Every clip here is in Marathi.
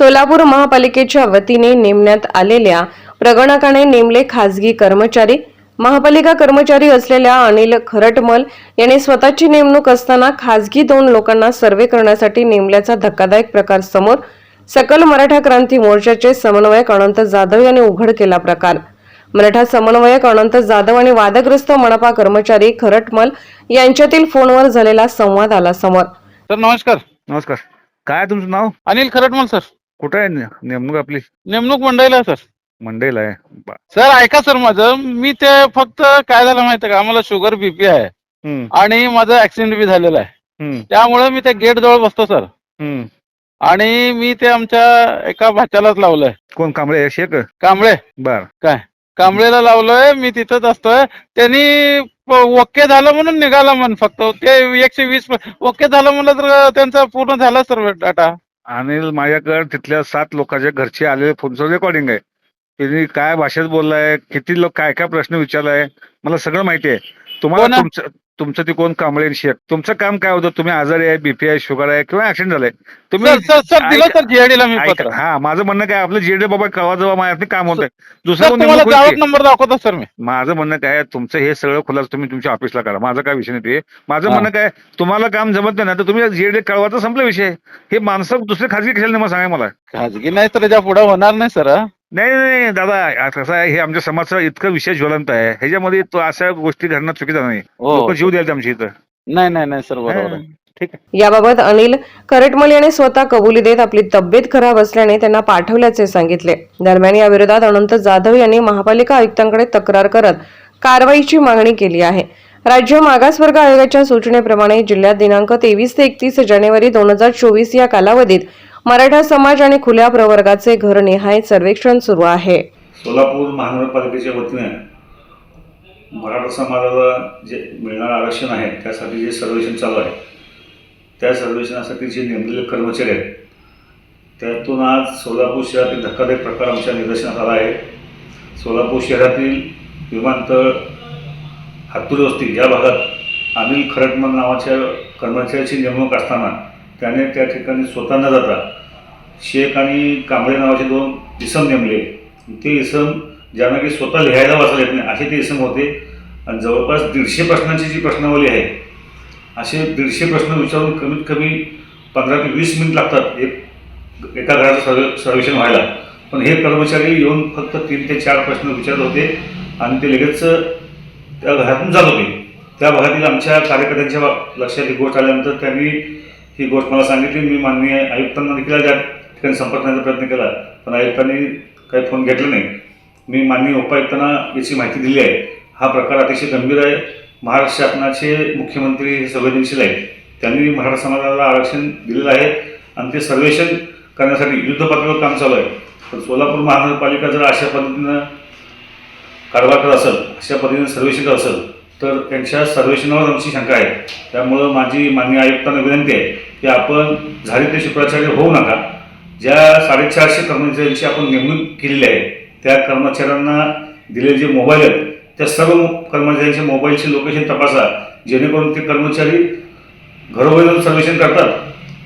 सोलापूर महापालिकेच्या वतीने नेमण्यात आलेल्या प्रगणकाने नेमले खासगी कर्मचारी. महापालिका कर्मचारी असलेल्या अनिल खरटमल यांनी स्वतःची नेमणूक असताना खासगी दोन लोकांना सर्वे करण्यासाठी नेमल्याचा धक्कादायक प्रकार समोर सकल मराठा क्रांती मोर्चाचे समन्वयक अनंत जाधव यांनी उघड केला प्रकार. मराठा समन्वयक अनंत जाधव आणि वादग्रस्त मनपा कर्मचारी खरटमल यांच्यातील फोनवर झालेला संवाद आला समोर. सर नमस्कार. नमस्कार. काय तुमचं नाव? अनिल खरटमल सर. कुठं आहे ने- नेमणूक आपली? नेमणूक मंडईला आहे, सर. मंडेला आहे. बा- सर ऐका सर माझं. मी ते फक्त काय झालं माहिती का? आम्हाला शुगर बीपी आहे. हम्म, आणि माझं ऍक्सिडेंट बी झालेलं आहे. हम्म, त्यामुळे मी त्या गेट जवळ बसतो सर. हम्म. आणि मी ते आमच्या एका भाच्यालाच लावलंय. कोण? कांबळे आहे? शेख? कांबळे. बर. कांबळेला लावलंय. मी तिथंच असतोय. त्यांनी प- ओके झालं म्हणून निघाला म्हण फक्त. ते एकशे वीस ओके झालं म्हणलं तर त्यांचा पूर्ण झाला सर डाटा. अनिल माझ्याकडे तिथल्या सात लोकांच्या घरचे आलेले फोनचं रेकॉर्डिंग आहे. त्यांनी काय भाषेत बोललाय? किती लोक काय काय प्रश्न विचारलाय? मला सगळं माहिती आहे. तुम्हाला कोण आहे? तुमचं तुमचं ते कोण कांबळे आणि शेख तुमचं काम काय होतं? तुम्ही आजारी आहे बीपी आहे शुगर आहे किंवा ऍक्सिडेंट झालाय. तुम्ही सर सर सर दिलं ऐका- सर जीआयडीला मी ऐका, पत्र. हा माझं म्हणणं काय आपलं जेडे बाबा कवा जवळ माझ्या काम होतंय. दुसरं? नंबर दाखवतो सर मी. माझं म्हणणं काय तुमचं हे सगळं खुलास तुम्ही तुमच्या ऑफिसला करा. माझं काय विषय नाही ते. माझं. म्हणणं काय तुम्हाला काम जमत नाही ना तर तुम्ही जेडे कळवाचा संपला विषय. हे माणसं दुसरे खाजगी कशाला नाही सांगा मला? खाजगी नाही तर त्याच्या पुढे होणार नाही सर नाही नाही नाही, दादा आ- कसं आहे हे आमच्या समाजाचा इतकं विषय ज्वलंत आहे. ह्याच्यामध्ये तो अशा गोष्टी घडणं चुकीचं नाही. हो. लोक जीव द्यायला आमच्या इथं. नाही नाही नाही सर बरोबर आहे. ठीक आहे. याबाबत अनिल करटमल याने स्वतः कबुली देत आपली तब्येत खराब असल्याने त्यांना पाठवल्याचे सांगितले. दरम्यान या विरोधात अनंत जाधव यांनी महापालिका आयुक्तांकडे तक्रार करत कारवाईची मागणी केली आहे. राज्य मागासवर्ग आयोगाच्या सूचनेप्रमाणे जिल्ह्यात दिनांक तेवीस ते एकतीस जानेवारी दोन हजार चोवीस या कालावधीत मराठा समाज आणि खुल्या प्रवर्गाचे घरनिहाय सर्वेक्षण सुरू आहे. सोलापूर महानगरपालिकेच्या वतीने मराठा समाजाला जे मिळणारं आरक्षण आहे त्यासाठी जे सर्वेक्षण चालू आहे त्या सर्वेक्षणासाठी जे नेमलेले कर्मचारी आहेत त्यातून आज सोलापूर शहरातील धक्कादायक प्रकार आमच्या निदर्शनात आला आहे. सोलापूर शहरातील विमानतळ हातुरी वस्ती या भागात अनिल खरटमन नावाच्या कर्मचाऱ्याची नेमणूक असताना त्याने त्या ठिकाणी स्वतः न जाता शेख आणि कांबळे नावाचे दोन इसम नेमले. ते इसम ज्यांना की स्वतः लिहायला वाचायला येत नाही असे ते इसम होते. आणि जवळपास दीडशे प्रश्नांची जी प्रश्नावली आहे असे दीडशे प्रश्न विचारून कमीत कमी पंधरा ते वीस मिनिट लागतात एक एका घराचं सर्वे सर्वेक्षण व्हायला. पण हे कर्मचारी येऊन फक्त तीन ते चार प्रश्न विचारत होते आणि ते लगेच त्या घरातून जात होते. त्या भागातील आमच्या कार्यकर्त्यांच्या लक्षात ही गोष्ट आल्यानंतर त्यांनी ही गोष्ट मला सांगितली. मी माननीय आयुक्तांना देखील त्या ठिकाणी संपर्क करण्याचा प्रयत्न केला पण आयुक्तांनी काही फोन घेतला नाही. मी माननीय उपायुक्तांना याची माहिती दिली आहे. हा प्रकार अतिशय गंभीर आहे. महाराष्ट्र शासनाचे मुख्यमंत्री हे संवेदनशील आहेत. त्यांनी मराठा समाजाला आरक्षण दिलेलं आहे आणि ते सर्वेक्षण करण्यासाठी युद्धपातळीवर काम चालू आहे. तर सोलापूर महानगरपालिका जर अशा पद्धतीनं कारभार करत असेल अशा पद्धतीनं सर्वेक्षण करत असेल तर त्यांच्या सर्वेक्षणावर आमची शंका आहे. त्यामुळं माझी मान्य आयुक्तांना विनंती आहे की आपण झाली ते शुक्राचार्य होऊ नका. ज्या साडेचारशे कर्मचाऱ्यांची आपण नेमणूक केलेली आहे त्या कर्मचाऱ्यांना दिलेले जे मोबाईल आहेत त्या सर्व कर्मचाऱ्यांच्या मोबाईलची लोकेशन तपासा जेणेकरून ते कर्मचारी घरोघरी जाऊन सर्वेक्षण करतात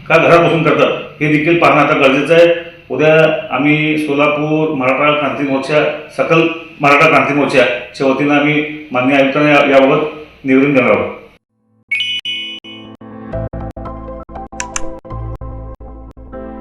का घरापासून बसून करतात हे देखील पाहणं आता गरजेचं आहे. उद्या आम्ही सोलापूर मराठा क्रांती मोर्चा सकल मराठा क्रांती मोर्चाच्या वतीनं आम्ही मान्य आयुक्तांना या- याबाबत निवेदन देणार आहोत.